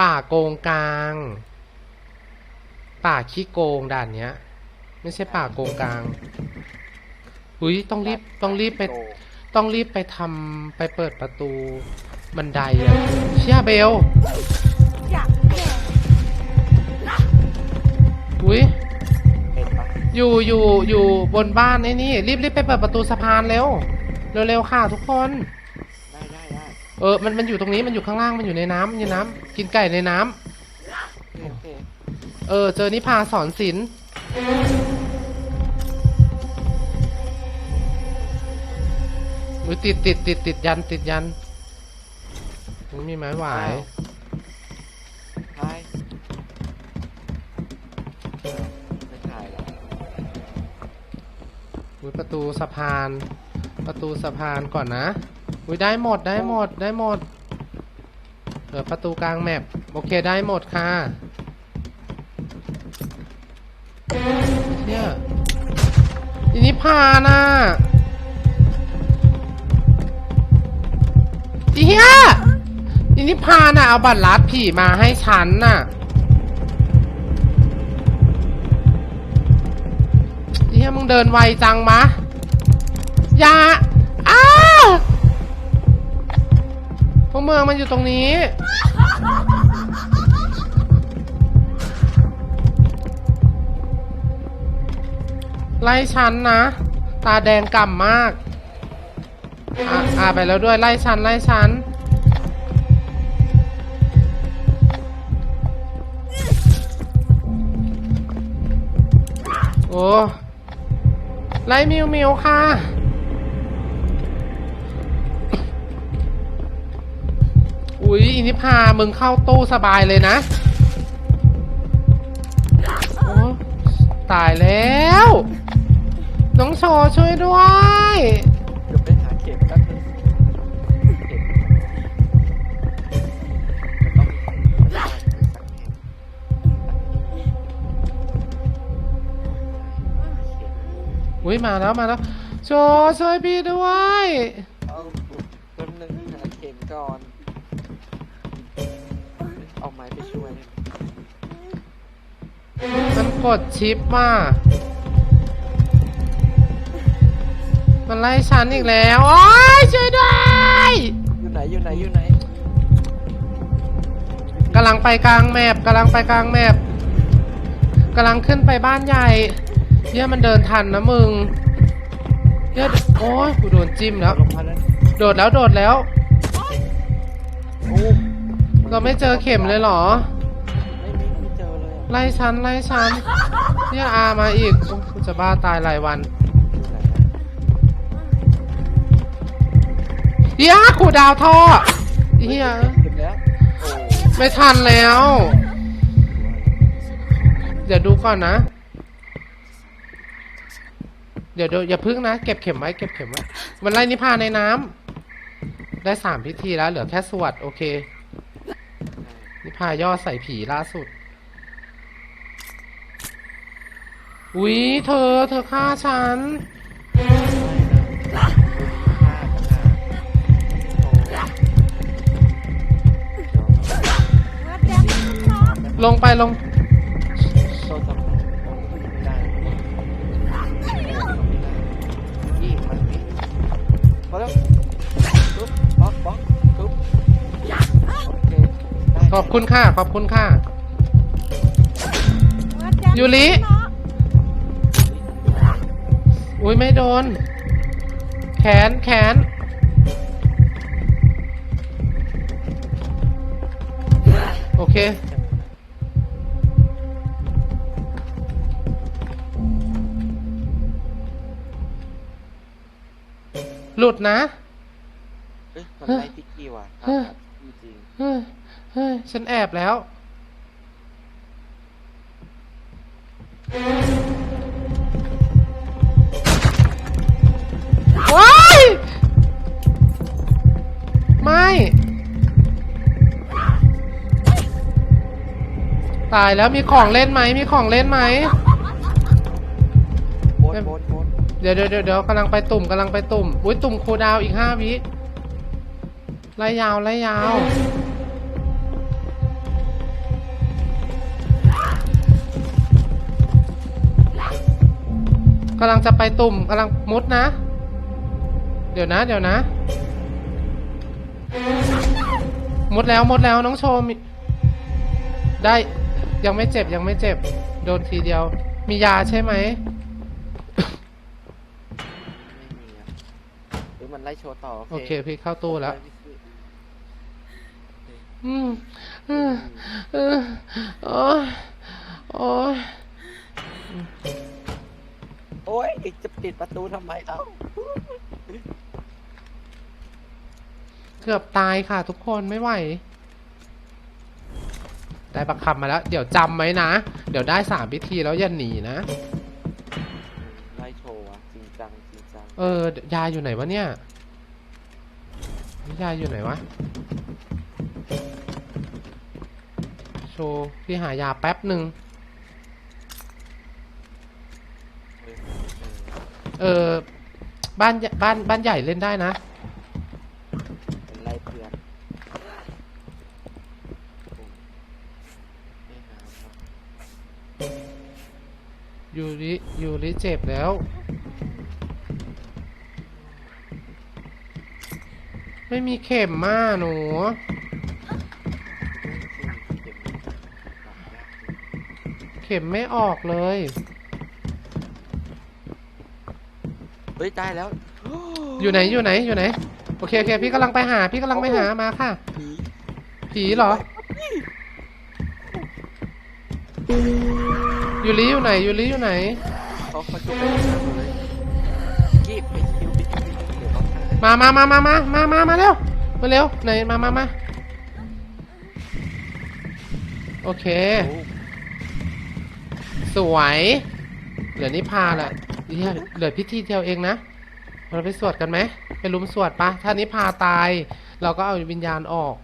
ป่าโกงกลาง ป่าขี้โกงด่านเนี้ย ไม่ใช่ป่าโกงกลางอุ้ยต้องรีบต้องรีบไป ต้องรีบไปทำไปเปิดประตูบันไดอะเชี่ยเบลอุ้ยอยู่อยู่อยู่บนบ้านไอ้นี่รีบรีบไปเปิดประตูสะพานเร็วเร็วเร็วค่ะทุกคน เออ มัน มันอยู่ตรงนี้ มันอยู่ข้างล่าง มันอยู่ในน้ำมันอยู่น้ำกินไก่ในน้ำโอเคเออ เจอนิพาสอนศิลป์อุ้ยติดติดติดติดยันติดยันอุ๊ยมีไม้หวายถ่ายเออไม่ถ่ายแล้วอุ้ยประตูสะพาน ประตูสะพานก่อนนะ อุ้ยได้หมดได้หมดได้หมดเออประตูกลางแมปโอเคได้หมดค่ะเนี่ยอินิพาน่ะอีเหี้ยอินิพาน่ะเอาบัตรลัดผีมาให้ฉันน่ะอีเหี้ยมึงเดินไวจังมะยา พวกเมืองมันอยู่ตรงนี้ ไล่ฉันนะ ตาแดงก่ำมากอะอ่าไปแล้วด้วยไล่ฉันไล่ฉันโอ้ไล่มิวมิวค่ะ อุ๊ยอินิพามึงเข้าตู้สบายเลยนะโอ้ตายแล้ว น้องโชช่วยด้วยเดี๋ยวไปหาเข็มแป๊บนึงเข็มมันต้องห้าเข็มอุ้ยมาแล้วมาแล้วโชช่วยพี่ด้วยเอาแป๊บนึงหาเข็มก่อน เอาไม้ไปช่วยได้ไหมมันกดชิปมามันไล่ฉันอีกแล้ว โอ้ยช่วยด้วย อยู่ไหนอยู่ไหนอยู่ไหนกำลังไปกลางแมปกำลังไปกลางแมปกำลังขึ้นไปบ้านใหญ่เยี่ยมันเดินทันนะมึงเยี่ยโอ้ยกูโดนจิ้มแล้ว ลงมาแล้วโดดแล้วโดดแล้ว โอ้ เราไม่เจอเข็มเลยเหรอ ไม่ไม่ไม่เจอเลยอะไล่ฉันไล่ฉันเนี่ยอามาอีกโอ้กูจะบ้าตายรายวันอยู่ไหนอะเฮียขูดาวท่อเฮียเก็บแล้วโอ้ไม่ทันแล้ว เดี๋ยวดูก่อนนะ เดี๋ยวเดี๋ยวอย่าพึ่งนะ เก็บเข็มไว้เก็บเข็มไว้มันไล่นิพพานในน้ำได้สามพิธีแล้ว เหลือแค่สวดโอเค นิพพาย่อใส่ผีล่าสุด อุ๊ย เธอ เธอฆ่าฉัน ลงไปลง อบคุณค่ะ ขอบคุณค่ะเมื่อแดงยูริเนาะอุ้ยไม่โดน แขนแขน โอเค หลุดนะมันไล่พิกกี้ว่ะจริงเฮ้ย เฮ้ย ฉันแอบแล้ว ว้าย ไม่ ตายแล้วมีของเล่นไหม มีของเล่นไหม โบนโบนโบนเดี๋ยวเดี๋ยวเดี๋ยวเดี๋ยวกำลังไปตุ่มกำลังไปตุ่ม อุ้ยตุ่มคูลดาวน์อีกห้าวิไล่ยาวไล่ยาว กำลังจะไปตุ่มกำลังมุดนะ เดี๋ยวนะ เดี๋ยวนะ มุดแล้วมุดแล้วน้องโชว์มีได้ยังไม่เจ็บยังไม่เจ็บ โดนทีเดียว มียาใช่ไหมไม่มีอะหรือมันไล่โชว์ต่อ โอเคพี่เข้าตู้แล้วไปพี่ซี่อืมเออเออโอ้ยโอ้ย โอ้ยจะปิดประตูทำไมเอ้าเกือบตายค่ะทุกคนไม่ไหว ได้ประคำมาแล้ว เดี๋ยวจำไว้นะ เดี๋ยวได้สามพิธีแล้วอย่าหนีนะ ไล่โชว์อะจริงจังจริงจังเออยาอยู่ไหนวะเนี่ยยาอยู่ไหนวะ โชว์พี่หายาแป๊บหนึ่ง เออเออเออบ้านใหญ่บ้านบ้านใหญ่เล่นได้นะ เป็นไล่เพื่อนไม่หาครับยูริยูริเจ็บแล้ว ไม่มีเข็มมาหนู เข็มไม่ออกเลย เฮ้ยได้แล้วอยู่ไหนอยู่ไหนอยู่ไหนโอเคโอเคพี่กำลังไปหา พี่กำลังไปหามาค่ะ ผีผีเหรอยูริอยู่ไหนยูริอยู่ไหนเขาเขาจะไปหาเลยกีบไปคิวไปคิวเดี๋ยวเขาทำมามามามามามามามาเร็วมาเร็วไหนมามามาโอเค โอ้สวยเหลือนิพาแหละ เหี้ยเหลือพิธีเดียวเองนะ เราไปสวดกันไหมไปรุมสวดปะถ้านิพาตาย เราก็เอาวิญญาณออก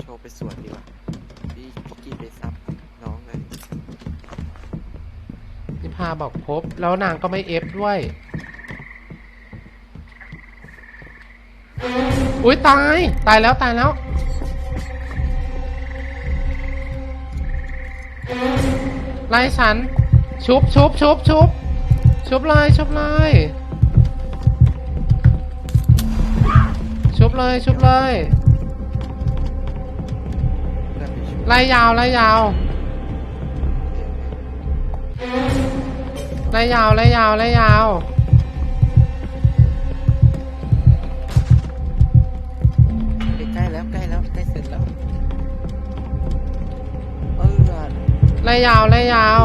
โชว์ไปสวนดีกว่าพี่พกกี้ไปซับน้องเลยนิพาบอกพบแล้วนางก็ไม่เอฟด้วย อุ้ยตาย ตายแล้วตายแล้ว ไล่ฉัน ชุบชุบชุบชุบ ชุบเลยชุบเลยชุบเลยชุบเลยเพื่อนไปช่วยไล่ยาวไล่ยาวไล่ยาวไล่ยาวไล่ยาวใกล้แล้วใกล้แล้วใกล้เสร็จแล้วเออไล่ยาวไล่ยาว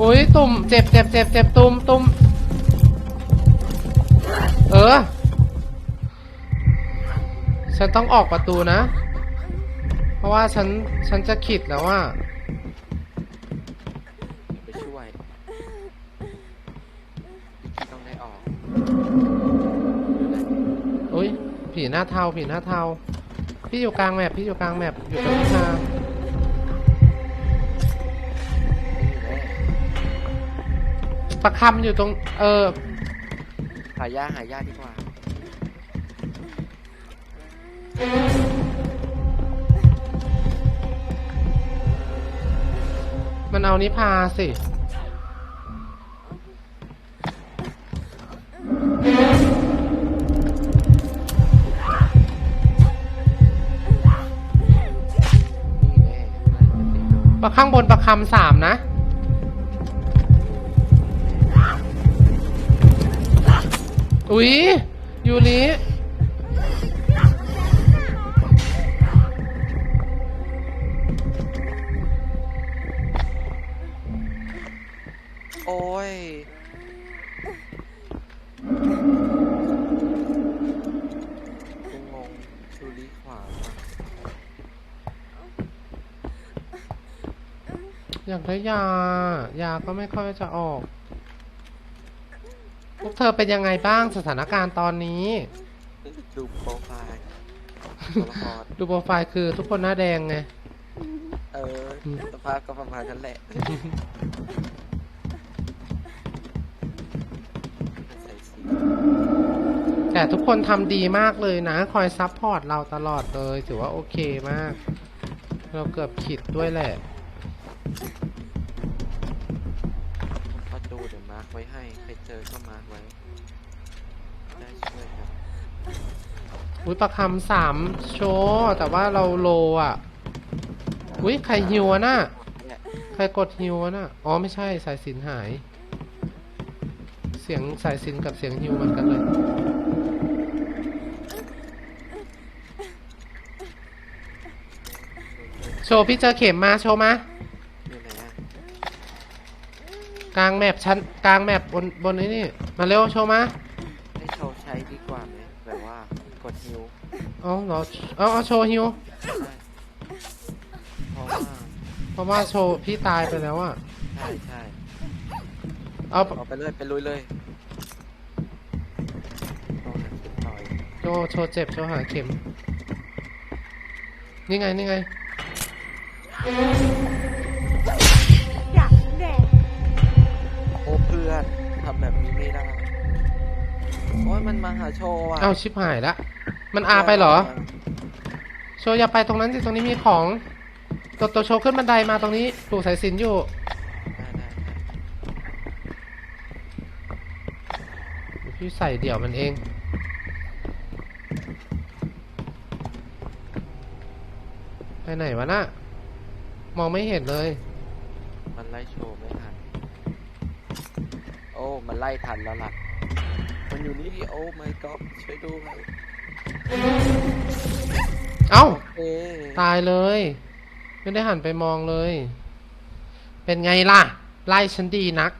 อุ้ยตุ่มเจ็บเจ็บเจ็บเจ็บตุ่มตุ่มเออ ฉันต้องออกประตูนะ เพราะว่าฉัน ฉันจะขิดแล้วว่าไปช่วยพี่ต้องได้ออกอุ้ยผีหน้าเทาผีหน้าเทาพี่อยู่กลางแมปพี่อยู่กลางแมปอยู่กับพิธา ประคำอยู่ตรง เออ หายาหายาดีกว่า มันเอานิพาสิ นี่แน่ไม่จะติดประข้างบนประคำสามนะ อุ๊ยยูริโอ้ยกูงงชูริขวาว่ะอยากได้ยา ยาก็ไม่ค่อยจะออกพ วกเธอเป็นยังไงบ้างสถานการณ์ตอนนี้ ดูโปรไฟล์ตัวละครดูโปรไฟล์คือทุกคนหน้าแดงไง เออสภาพก็ประมาณนั้นแหละใส่สีใจแต่ทุกคนทำดีมากเลยนะ คอยซัพพอร์ตเราตลอดเลย ถือว่าโอเคมาก เราเกือบขิดด้วยแหละประตูเดี๋ยวมาร์คไว้ให้ ใครเจอก็มาร์คไว้ ได้ช่วยกัน อุ้ยประคำสามโชว์แต่ว่าเราโลอะ อุ้ยใครฮิวอะน่ะเนี่ยใครกดฮิวอะน่ะ อ๋อไม่ใช่สายสินหาย เสียงสายสินกับเสียงฮิวเหมันกันเลย โชว์พี่เจอเข็มมาโชว์มา อยู่ไหนอะกลางแมปชั้นกลางแมปบนบนนี้นี่ มาเร็วโชว์มา ให้โชว์ใช้ดีกว่าไหมแบบว่ากดฮิว เอาเหรอเอาเอาโชว์ฮิวได้เพราะว่าเพราะว่าโชว์พี่ตายไปแล้วอะใช่ใช่เอาเอาไปเลยไปลุยเลยโชว์หนังติดต่อยโชว์โชว์เจ็บโชว์หาเข็ม นี่ไงนี่ไงอยากแดกโอ้เพื่อนทำแบบนี้ไม่ได้ โอ้ยมันมาหาโชว์อะเอาชิบหายละ มันอาไปเหรอ โชว์อย่าไปตรงนั้นสิตรงนี้มีของ ตัวตัวโชว์ขึ้นบันไดมาตรงนี้ปลูกสายสิญจนอยู่ได้ได้ได้พี่ใส่เดี่ยวมันเอง ไปไหนวะน่ะ มองไม่เห็นเลย มันไล่โชว์ไม่ทัน โอ้ มันไล่ทันแล้วล่ะ มันอยู่นี่โอ้ my god ช่วยดูหน่อยเอ้า เอ๊ะตายเลย ไม่ได้หันไปมองเลย เป็นไงล่ะ ไล่ฉันดีนัก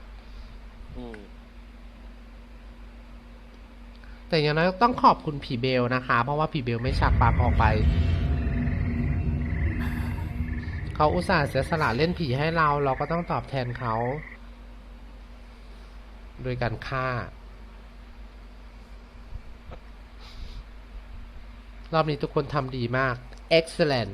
อืมแต่อย่างน้อยต้องขอบคุณผีเบลนะคะ เพราะว่าผีเบลไม่ชักปากออกไป เขาอุตส่าห์เสียสละเล่นผีให้เรา เราก็ต้องตอบแทนเขา โดยการฆ่า รอบนี้ทุกคนทำดีมาก excellent